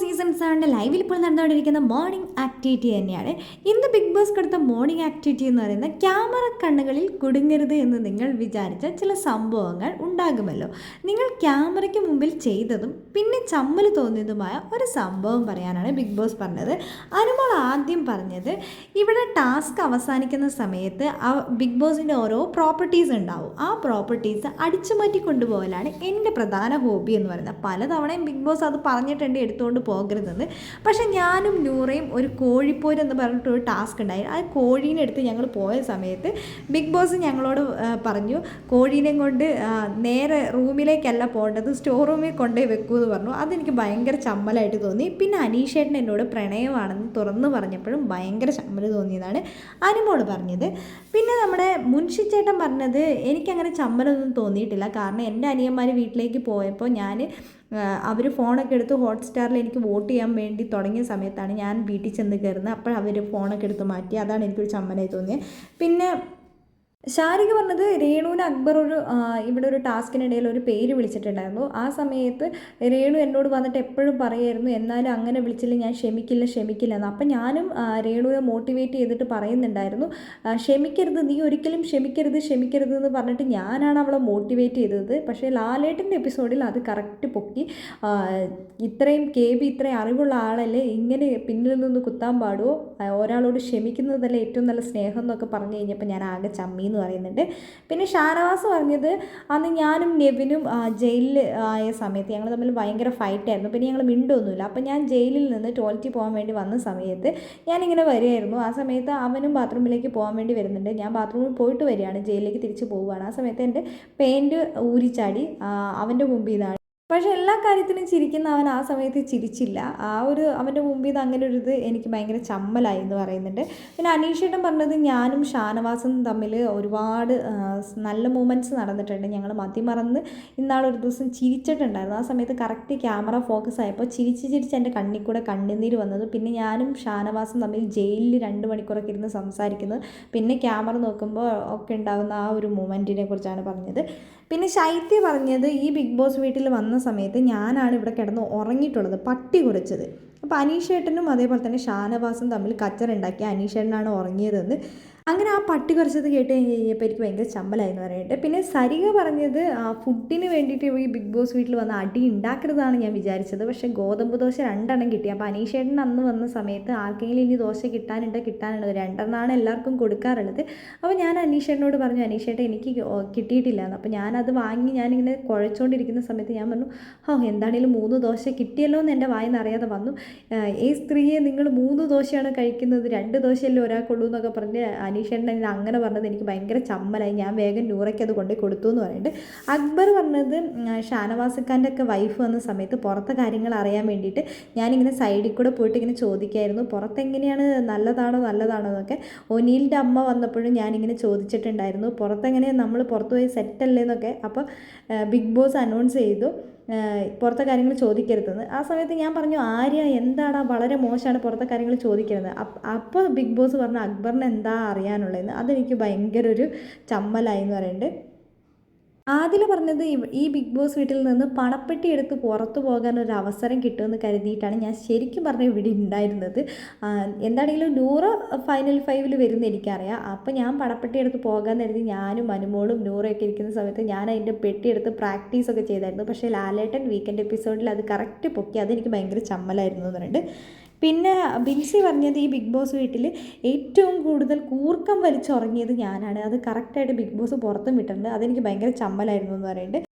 Season സെവന്റെ ലൈവിൽ ഇപ്പോൾ നടന്നുകൊണ്ടിരിക്കുന്ന മോർണിംഗ് ആക്ടിവിറ്റി തന്നെയാണ്. ഇന്ന് ബിഗ് ബോസ് കൊടുത്ത മോർണിംഗ് ആക്ടിവിറ്റി എന്ന് പറയുന്നത് ക്യാമറ കണ്ണുകളിൽ കുടുങ്ങരുത് എന്ന് നിങ്ങൾ വിചാരിച്ച ചില സംഭവങ്ങൾ ഉണ്ടാകുമല്ലോ. നിങ്ങൾ ക്യാമറയ്ക്ക് മുമ്പിൽ ചെയ്തതും പിന്നെ ചമ്മൽ തോന്നിയതുമായ ഒരു സംഭവം പറയാനാണ് ബിഗ് ബോസ് പറഞ്ഞത്. അനുമോൾ ആദ്യം പറഞ്ഞത് ഇവിടെ ടാസ്ക് അവസാനിക്കുന്ന സമയത്ത് ആ ബിഗ് ബോസിന്റെ ഓരോ പ്രോപ്പർട്ടീസ് ഉണ്ടാവും. ആ പ്രോപ്പർട്ടീസ് അടിച്ചു മാറ്റി കൊണ്ടുപോകലാണ് എന്റെ പ്രധാന ഹോബി എന്ന് പറയുന്നത്. പലതവണയും ബിഗ് ബോസ് അത് പറഞ്ഞിട്ടുണ്ട് എടുത്തുകൊണ്ട് പോകരുതെന്ന്. പക്ഷേ ഞാനും നൂറയും ഒരു കോഴിപ്പോര് എന്ന് പറഞ്ഞിട്ട് ഒരു ടാസ്ക് ഉണ്ടായി. ആ കോഴീനെ എടുത്ത് ഞങ്ങൾ പോയ സമയത്ത് ബിഗ് ബോസ് ഞങ്ങളോട് പറഞ്ഞു കോഴീനെ കൊണ്ട് നേരെ റൂമിലേക്കല്ല പോകേണ്ടത് സ്റ്റോർ റൂമിൽ കൊണ്ടുപോയി വെക്കൂ എന്ന് പറഞ്ഞു. അതെനിക്ക് ഭയങ്കര ചമ്മലായിട്ട് തോന്നി. പിന്നെ അനീഷേട്ടൻ എന്നോട് പ്രണയമാണെന്ന് തുറന്നു പറഞ്ഞപ്പോഴും ഭയങ്കര ചമ്മൽ തോന്നിയതാണ് അനുമോൾ പറഞ്ഞത്. പിന്നെ നമ്മുടെ മുൻഷി മുൻഷിച്ചേട്ടൻ പറഞ്ഞത് എനിക്കങ്ങനെ ചമ്മലൊന്നും തോന്നിയിട്ടില്ല. കാരണം എന്റെ അനിയന്മാർ വീട്ടിലേക്ക് പോയപ്പോൾ ഞാൻ അവർ ഫോണൊക്കെ എടുത്ത് ഹോട്ട്സ്റ്റാറിൽ എനിക്ക് വോട്ട് ചെയ്യാൻ വേണ്ടി തുടങ്ങിയ സമയത്താണ് ഞാൻ വീട്ടിൽ ചെന്ന് കയറുന്നത്. അപ്പോൾ അവർ ഫോണൊക്കെ എടുത്ത് മാറ്റി. അതാണ് എനിക്കൊരു ചമ്മലായി തോന്നിയത്. പിന്നെ ഷാരിക പറഞ്ഞത് രേണുവിന് അക്ബർ ഒരു ഇവിടെ ഒരു ടാസ്കിനിടയിൽ ഒരു പേര് വിളിച്ചിട്ടുണ്ടായിരുന്നു. ആ സമയത്ത് രേണു എന്നോട് വന്നിട്ട് എപ്പോഴും പറയായിരുന്നു എന്നാലും അങ്ങനെ വിളിച്ചില്ല ഞാൻ ക്ഷമിക്കില്ല ക്ഷമിക്കില്ല എന്ന്. അപ്പം ഞാനും രേണുവിനെ മോട്ടിവേറ്റ് ചെയ്തിട്ട് പറയുന്നുണ്ടായിരുന്നു. ക്ഷമിക്കരുത് നീ ഒരിക്കലും ക്ഷമിക്കരുത് ക്ഷമിക്കരുത് എന്ന് പറഞ്ഞിട്ട് ഞാനാണ് അവളെ മോട്ടിവേറ്റ് ചെയ്തത്. പക്ഷേ ലാലേട്ടന്റെ എപ്പിസോഡിൽ അത് കറക്റ്റ് പൊക്കി ഇത്രയും കെ ബി ഇത്രയും അറിവുള്ള ആളല്ലേ ഇങ്ങനെ പിന്നിൽ നിന്ന് കുത്താൻ പാടുമോ ഒരാളോട് ക്ഷമിക്കുന്നതല്ലേ ഏറ്റവും നല്ല സ്നേഹം എന്നൊക്കെ പറഞ്ഞു കഴിഞ്ഞപ്പോൾ ഞാൻ ആകെ ചമ്മി എന്ന് പറയുന്നുണ്ട്. പിന്നെ ഷാനവാസ് പറഞ്ഞത് അന്ന് ഞാനും നെവിനും ജയിലിൽ ആയ സമയത്ത് ഞങ്ങൾ തമ്മിൽ ഭയങ്കര ഫൈറ്റ് ആയിരുന്നു. പിന്നെ ഞങ്ങൾ മിണ്ടൊന്നുമില്ല. അപ്പം ഞാൻ ജയിലിൽ നിന്ന് ടോയ്ലറ്റിൽ പോകാൻ വേണ്ടി വന്ന സമയത്ത് ഞാനിങ്ങനെ വരികയായിരുന്നു. ആ സമയത്ത് അവനും ബാത്റൂമിലേക്ക് പോകാൻ വേണ്ടി വരുന്നുണ്ട്. ഞാൻ ബാത്റൂമിൽ പോയിട്ട് വരികയാണ്. ജയിലിലേക്ക് തിരിച്ച് പോവുകയാണ്. ആ സമയത്ത് എന്റെ പെയിന്റ് ഊരിച്ചാടി അവന്റെ മുമ്പിൽ നിന്നാണ് പക്ഷേ എല്ലാ കാര്യത്തിനും ചിരിക്കുന്ന അവൻ ആ സമയത്ത് ചിരിച്ചില്ല. ആ ഒരു അവന്റെ മുമ്പിൽ നിന്ന് അങ്ങനെ ഒരു ഇത് എനിക്ക് ഭയങ്കര ചമ്മലായി എന്ന് പറയുന്നുണ്ട്. പിന്നെ അനീഷേട്ടൻ പറഞ്ഞത് ഞാനും ഷാനവാസും തമ്മിൽ ഒരുപാട് നല്ല മൂമെന്റ്സ് നടന്നിട്ടുണ്ട്. ഞങ്ങൾ മതിമറന്ന് ഇന്നാളൊരു ദിവസം ചിരിച്ചിട്ടുണ്ടായിരുന്നു. ആ സമയത്ത് കറക്റ്റ് ക്യാമറ ഫോക്കസ് ആയപ്പോൾ ചിരിച്ച് ചിരിച്ച് എന്റെ കണ്ണിൽ കൂടെ കണ്ണുനീര് വന്നത്. പിന്നെ ഞാനും ഷാനവാസും തമ്മിൽ ജയിലിൽ രണ്ട് മണിക്കൂറൊക്കെ ഇരുന്ന് സംസാരിക്കുന്നത് പിന്നെ ക്യാമറ നോക്കുമ്പോൾ ഒക്കെ ഉണ്ടാകുന്ന ആ ഒരു മൂമെന്റിനെ കുറിച്ചാണ് പറഞ്ഞത്. പിന്നെ ശൈത്യ പറഞ്ഞത് ഈ ബിഗ് ബോസ് വീട്ടിൽ വന്ന സമയത്ത് ഞാനാണ് ഇവിടെ കിടന്ന് ഉറങ്ങിയിട്ടുള്ളത് പട്ടി കുരച്ചത്. അപ്പോൾ അനീഷേട്ടനും അതേപോലെ തന്നെ ഷാനവാസും തമ്മിൽ കച്ചറുണ്ടാക്കി അനീഷേട്ടനാണ് ഉറങ്ങിയതെന്ന് അങ്ങനെ ആ പട്ടി കുറച്ചത് കേട്ട് കഴിഞ്ഞ് കഴിഞ്ഞപ്പോൾ എനിക്ക് ഭയങ്കര ചമ്മലായി എന്ന് പറയട്ടെ. പിന്നെ സരിക പറഞ്ഞത് ഫുഡിന് വേണ്ടിയിട്ട് ഈ ബിഗ് ബോസ് വീട്ടിൽ വന്ന് അടി ഉണ്ടാക്കരുതാണ് ഞാൻ വിചാരിച്ചത്. പക്ഷേ ഗോതമ്പ് ദോശ രണ്ടെണ്ണം കിട്ടി. അപ്പോൾ അനീഷേട്ടൻ അന്ന് വന്ന സമയത്ത് ആർക്കെങ്കിലും ഇനി ദോശ കിട്ടാനുണ്ട് കിട്ടാനുണ്ട്? രണ്ടെണ്ണമാണ് എല്ലാവർക്കും കൊടുക്കാറുള്ളത്. അപ്പോൾ ഞാൻ അനീഷേട്ടനോട് പറഞ്ഞു അനീഷേട്ടൻ എനിക്ക് കിട്ടിയിട്ടില്ല അപ്പോൾ ഞാനത് വാങ്ങി ഞാനിങ്ങനെ കുഴച്ചുകൊണ്ടിരിക്കുന്ന സമയത്ത് ഞാൻ പറഞ്ഞു ഹോ എന്താണേലും മൂന്ന് ദോശ കിട്ടിയല്ലോ എന്ന് എന്റെ വായിന്ന് അറിയാതെ വന്നു. ഈ സ്ത്രീയെ നിങ്ങൾ മൂന്ന് ദോശയാണ് കഴിക്കുന്നത് രണ്ട് ദോശയല്ലേ ഒരാൾക്കുള്ളൂ എന്നൊക്കെ പറഞ്ഞ് അനീഷേട്ടൻ എന്നെ അങ്ങനെ പറഞ്ഞത് എനിക്ക് ഭയങ്കര ചമ്മലായി. ഞാൻ വേഗം നൂറയ്ക്ക് അത് കൊണ്ടു കൊടുത്തു എന്ന് പറയുന്നത് അക്ബർ പറഞ്ഞത് ഉം, ഷാനവാസ് ഖാന്റെ ഒക്കെ വൈഫ് വന്ന സമയത്ത് പുറത്തെ കാര്യങ്ങൾ അറിയാൻ വേണ്ടിയിട്ട് ഞാനിങ്ങനെ സൈഡിൽ കൂടെ പോയിട്ട് ഇങ്ങനെ ചോദിക്കായിരുന്നു. പുറത്തെങ്ങനെയാണ് നല്ലതാണോ നല്ലതാണോ എന്നൊക്കെ. ഒനീലിന്റെ അമ്മ വന്നപ്പോഴും ഞാനിങ്ങനെ ചോദിച്ചിട്ടുണ്ടായിരുന്നു. പുറത്തെങ്ങനെയാണ് നമ്മൾ പുറത്ത് പോയി സെറ്റല്ലേ എന്നൊക്കെ. അപ്പോൾ ബിഗ് ബോസ് അനൗൺസ് ചെയ്തു. പുറത്തെ കാര്യങ്ങൾ ചോദിക്കരുതെന്ന്. ആ സമയത്ത് ഞാൻ പറഞ്ഞു ആര്യ എന്താണ് വളരെ മോശമാണ് പുറത്തെ കാര്യങ്ങൾ ചോദിക്കരുത് അപ്പോൾ ബിഗ് ബോസ് പറഞ്ഞു അക്ബറിന് എന്താ അറിയാനുള്ളതെന്ന് അതെനിക്ക് ഭയങ്കര ഒരു ചമ്മലായി എന്ന് പറയുന്നുണ്ട് ആദില പറഞ്ഞത് ഈ ബിഗ് ബോസ് വീട്ടിൽ നിന്ന് പണപ്പെട്ടി എടുത്ത് പുറത്തു പോകാൻ ഒരു അവസരം കിട്ടുമെന്ന് കരുതിയിട്ടാണ് ഞാൻ ശരിക്കും പറഞ്ഞ ഇവിടെ ഉണ്ടായിരുന്നത്. എന്താണെങ്കിലും നൂറ് ഫൈനൽ ഫൈവിൽ വരുന്ന എനിക്കറിയാം. അപ്പോൾ ഞാൻ പണപ്പെട്ടി എടുത്ത് പോകാൻ കരുതി ഞാനും അനുമോളും നൂറൊക്കെ ഇരിക്കുന്ന സമയത്ത് ഞാൻ അതിന്റെ പെട്ടി എടുത്ത് പ്രാക്ടീസ് ഒക്കെ ചെയ്തായിരുന്നു. പക്ഷേ ലാലേട്ടൻ വീക്കെൻഡ് എപ്പിസോഡിൽ അത് കറക്റ്റ് പൊക്കി. അതെനിക്ക് ഭയങ്കര ചമ്മലായിരുന്നു എന്ന് പറഞ്ഞിട്ട് പിന്നെ ബിൻസി പറഞ്ഞത് ഈ ബിഗ് ബോസ് വീട്ടിൽ ഏറ്റവും കൂടുതൽ കൂർക്കം വലിച്ചുറങ്ങിയത് ഞാനാണ്. അത് കറക്റ്റായിട്ട് ബിഗ് ബോസ് പുറത്തും വിട്ടിട്ടുണ്ട്. അതെനിക്ക് ഭയങ്കര ചമ്മലായിരുന്നു എന്ന് പറയുന്നുണ്ട്.